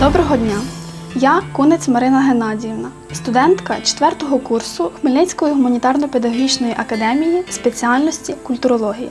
Доброго дня! Я Кунець Марина Геннадіївна, студентка 4 курсу Хмельницької гуманітарно-педагогічної академії спеціальності культурологія.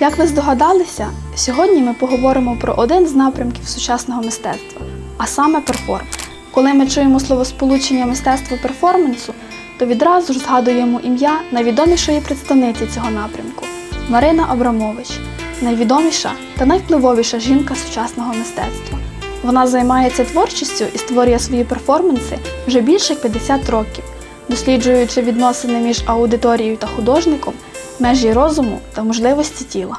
Як ви здогадалися, сьогодні ми поговоримо про один з напрямків сучасного мистецтва, а саме перформ. Коли ми чуємо словосполучення мистецтво перформансу, то відразу ж згадуємо ім'я найвідомішої представниці цього напрямку Марина Абрамович, найвідоміша та найвпливовіша жінка сучасного мистецтва. Вона займається творчістю і створює свої перформанси вже більше 50 років, досліджуючи відносини між аудиторією та художником, межі розуму та можливості тіла.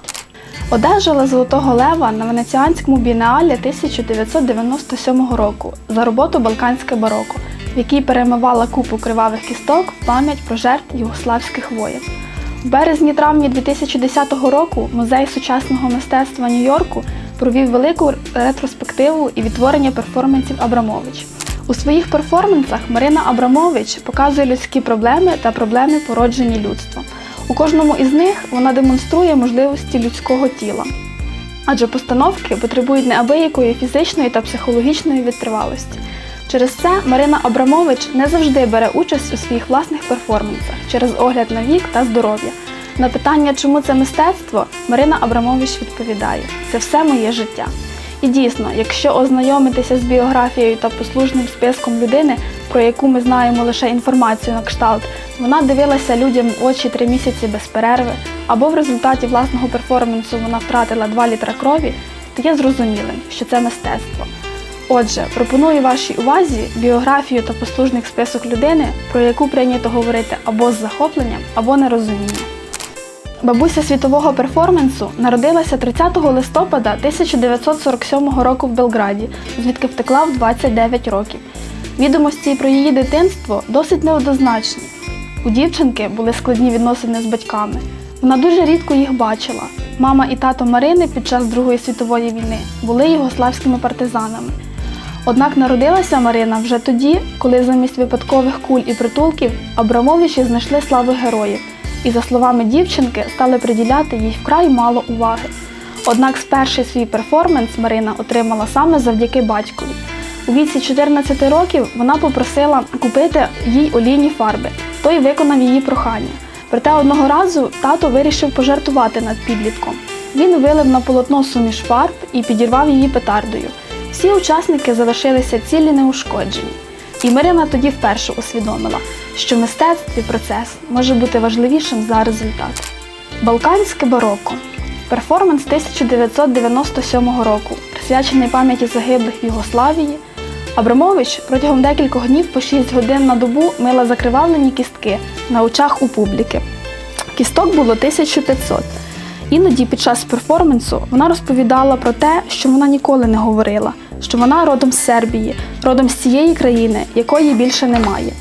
Одержала Золотого Лева на Венеціанському біеналі 1997 року за роботу Балканське бароко, в якій перемивала купу кривавих кісток в пам'ять про жертв югославських воїн. В березні-травні 2010 року музей сучасного мистецтва Нью-Йорку провів велику ретроспективу і відтворення перформансів Абрамович. У своїх перформансах Марина Абрамович показує людські проблеми та проблеми, породжені людством. У кожному із них вона демонструє можливості людського тіла. Адже постановки потребують неабиякої фізичної та психологічної витривалості. Через це Марина Абрамович не завжди бере участь у своїх власних перформансах через огляд на вік та здоров'я. На питання, чому це мистецтво, Марина Абрамович відповідає: це все моє життя. І дійсно, якщо ознайомитися з біографією та послужним списком людини, про яку ми знаємо лише інформацію на кшталт, вона дивилася людям в очі три місяці без перерви, або в результаті власного перформансу вона втратила 2 літра крові, стає зрозумілим, що це мистецтво. Отже, пропоную вашій увазі біографію та послужний список людини, про яку прийнято говорити або з захопленням, або нерозумінням. Бабуся світового перформансу народилася 30 листопада 1947 року в Белграді, звідки втекла в 29 років. Відомості про її дитинство досить неоднозначні. У дівчинки були складні відносини з батьками. Вона дуже рідко їх бачила. Мама і тато Марини під час Другої світової війни були югославськими партизанами. Однак народилася Марина вже тоді, коли замість випадкових куль і притулків Абрамовичі знайшли слави героїв і, за словами дівчинки, стали приділяти їй вкрай мало уваги. Однак перший свій перформанс Марина отримала саме завдяки батькові. У віці 14 років вона попросила купити їй олійні фарби. Той виконав її прохання. Проте одного разу тато вирішив пожартувати над підлітком. Він вилив на полотно суміш фарб і підірвав її петардою. Всі учасники залишилися цілі неушкоджені. І Марина тоді вперше усвідомила, що в мистецтві процес може бути важливішим за результат. Балканське бароко перформанс 1997 року, присвячений пам'яті загиблих в Югославії. Абрамович протягом декількох днів по 6 годин на добу мила закривавлені кістки на очах у публіки. Кісток було 1500. Іноді під час перформансу вона розповідала про те, що вона ніколи не говорила, що вона родом з Сербії, родом з цієї країни, якої більше немає.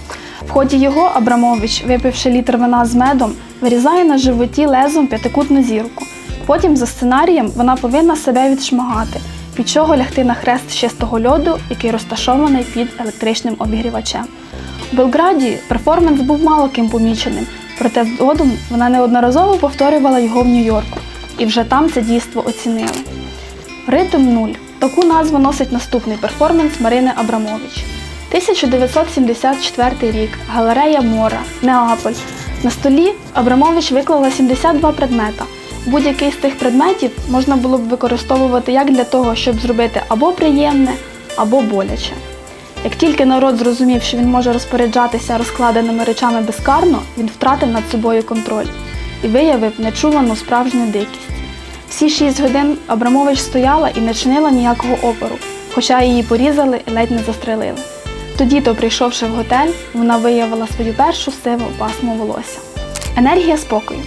В ході його Абрамович, випивши літр вина з медом, вирізає на животі лезом п'ятикутну зірку. Потім, за сценарієм, вона повинна себе відшмагати, від чого лягти на хрест чистого льоду, який розташований під електричним обігрівачем. У Белграді перформанс був мало ким поміченим, проте згодом вона неодноразово повторювала його в Нью-Йорку, і вже там це дійство оцінили. Ритм нуль. Таку назву носить наступний перформанс Марини Абрамович. 1974 рік. Галерея Мора, Неаполь. На столі Абрамович виклала 72 предмета. Будь-який з тих предметів можна було б використовувати як для того, щоб зробити або приємне, або боляче. Як тільки народ зрозумів, що він може розпоряджатися розкладеними речами безкарно, він втратив над собою контроль і виявив нечувану справжню дикість. Всі шість годин Абрамович стояла і не чинила ніякого опору, хоча її порізали і ледь не застрелили. Тоді, то прийшовши в готель, вона виявила свою першу сиву пасму волосся. Енергія спокою.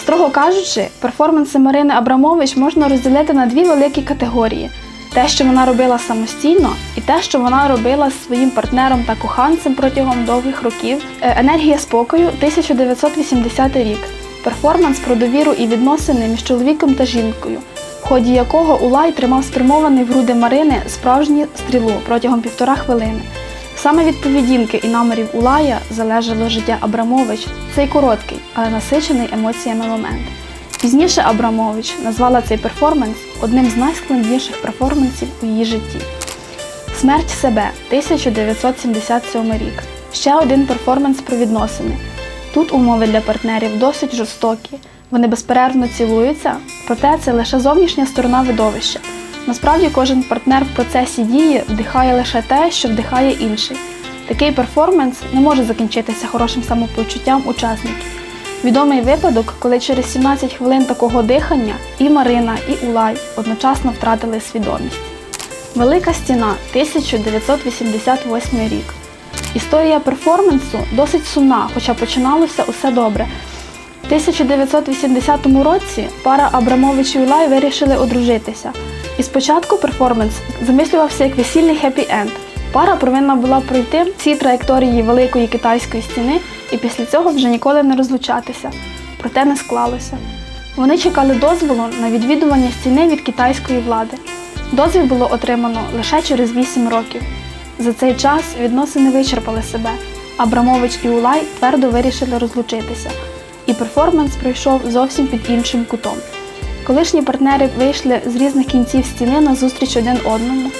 Строго кажучи, перформанси Марини Абрамович можна розділити на дві великі категорії: те, що вона робила самостійно, і те, що вона робила з своїм партнером та коханцем протягом довгих років. Е, Енергія спокою 1980 рік. Перформанс про довіру і відносини між чоловіком та жінкою, в ході якого Улай тримав спрямований в груди Марини справжню стрілу протягом півтора хвилини. Саме від поведінки і намірів Улая залежало життя Абрамович, цей короткий, але насичений емоціями момент. Пізніше Абрамович назвала цей перформанс одним з найскладніших перформансів у її житті. Смерть себе 1977 рік. Ще один перформанс про відносини. Тут умови для партнерів досить жорстокі. Вони безперервно цілуються, проте це лише зовнішня сторона видовища. Насправді кожен партнер в процесі дії вдихає лише те, що вдихає інший. Такий перформанс не може закінчитися хорошим самопочуттям учасників. Відомий випадок, коли через 17 хвилин такого дихання і Марина, і Улай одночасно втратили свідомість. Велика стіна 1988 рік. Історія перформансу досить сумна, хоча починалося усе добре. У 1980 році пара Абрамович і Улай вирішили одружитися. І спочатку перформанс замислювався як весільний хеппі-енд. Пара повинна була пройти всі траєкторії великої китайської стіни і після цього вже ніколи не розлучатися. Проте не склалося. Вони чекали дозволу на відвідування стіни від китайської влади. Дозвіл було отримано лише через 8 років. За цей час відносини вичерпали себе. Абрамович і Улай твердо вирішили розлучитися, і перформанс пройшов зовсім під іншим кутом. Колишні партнери вийшли з різних кінців стіни на зустріч один одному,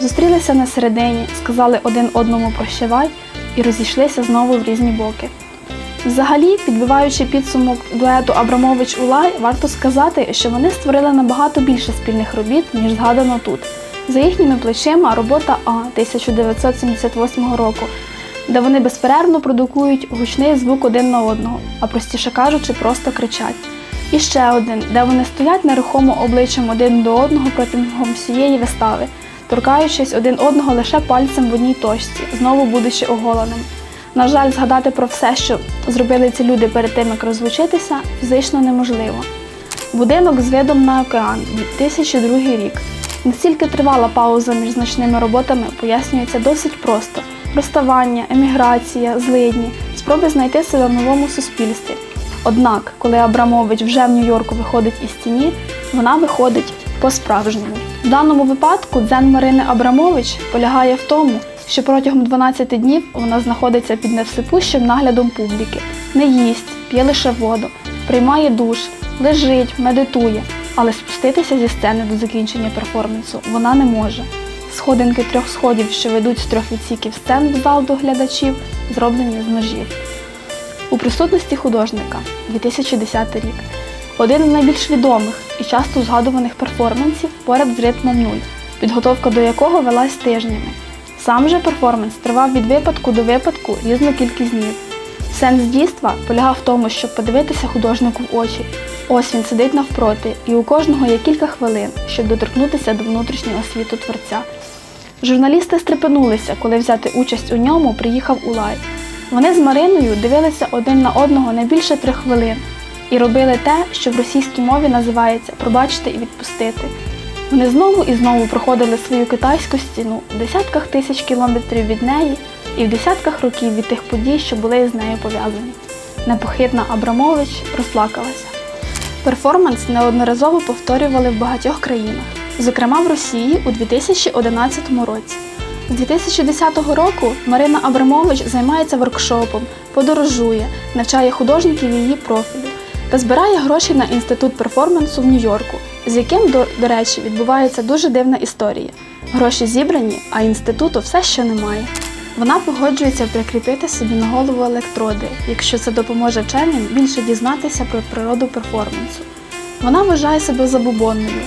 зустрілися на середині, сказали один одному прощавай і розійшлися знову в різні боки. Взагалі, підбиваючи підсумок дуету Абрамович Улай, варто сказати, що вони створили набагато більше спільних робіт, ніж згадано тут. За їхніми плечима робота А 1978 року, де вони безперервно продукують гучний звук один на одного, а простіше кажучи, просто кричать. І ще один, де вони стоять нерухомо обличчям один до одного протягом всієї вистави, торкаючись один одного лише пальцем в одній точці, знову будучи оголеним. На жаль, згадати про все, що зробили ці люди перед тим, як розлучитися, фізично неможливо. Будинок з видом на океан 2002 рік. Настільки тривала пауза між значними роботами, пояснюється досить просто: розставання, еміграція, злидні, спроби знайти себе в новому суспільстві. Однак, коли Абрамович вже в Нью-Йорку виходить із тіні, вона виходить по-справжньому. В даному випадку дзен Марини Абрамович полягає в тому, що протягом 12 днів вона знаходиться під невсипущим наглядом публіки, не їсть, п'є лише воду, приймає душ, лежить, медитує, але спуститися зі сцени до закінчення перформансу вона не може. Сходинки трьох сходів, що ведуть з трьох відсіків сцен в зал до глядачів, зроблені з ножів. У присутності художника 2010 рік. Один з найбільш відомих і часто згадуваних перформансів поряд з ритмом нуль, підготовка до якого велась тижнями. Сам же перформанс тривав від випадку до випадку різну кількість днів. Сенс дійства полягав в тому, щоб подивитися художнику в очі. Ось він сидить навпроти, і у кожного є кілька хвилин, щоб доторкнутися до внутрішнього світу творця. Журналісти стрепенулися, коли взяти участь у ньому приїхав Улай. Вони з Мариною дивилися один на одного не більше трьох хвилин і робили те, що в російській мові називається пробачити і відпустити. Вони знову і знову проходили свою китайську стіну в десятках тисяч кілометрів від неї і в десятках років від тих подій, що були з нею пов'язані. Непохитна Абрамович розплакалася. Перформанс неодноразово повторювали в багатьох країнах, зокрема в Росії у 2011 році. З 2010 року Марина Абрамович займається воркшопом, подорожує, навчає художників її профілю та збирає гроші на інститут перформансу в Нью-Йорку, з яким, до, до речі, відбувається дуже дивна історія. Гроші зібрані, а інституту все ще немає. Вона погоджується прикріпити собі на голову електроди, якщо це допоможе вченим більше дізнатися про природу перформансу. Вона вважає себе забубонною,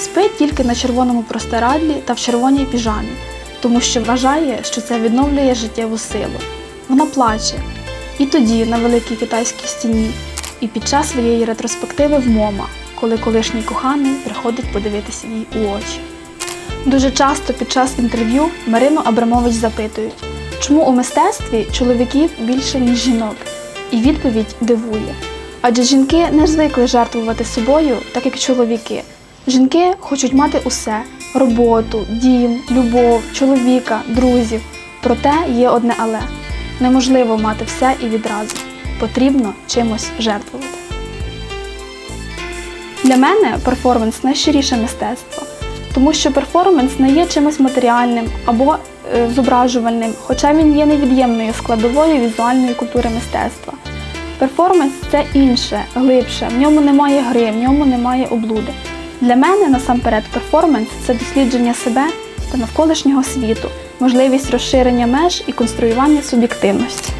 спить тільки на червоному простирадлі та в червоній піжамі, тому що вважає, що це відновлює життєву силу. Вона плаче. І тоді, на великій китайській стіні, і під час своєї ретроспективи в МОМА, коли колишній коханий приходить подивитися їй у очі. Дуже часто під час інтерв'ю Марину Абрамович запитують, чому у мистецтві чоловіків більше, ніж жінок? І відповідь дивує. Адже жінки не звикли жертвувати собою, так як чоловіки. Жінки хочуть мати усе: роботу, дім, любов, чоловіка, друзів. Проте є одне але неможливо мати все і відразу. Потрібно чимось жертвувати. Для мене перформанс найщиріше мистецтво, тому що перформанс не є чимось матеріальним або зображувальним, хоча він є невід'ємною складовою візуальної культури мистецтва. Перформанс це інше, глибше, в ньому немає гри, в ньому немає облуди. Для мене насамперед перформанс це дослідження себе та навколишнього світу, можливість розширення меж і конструювання суб'єктивності.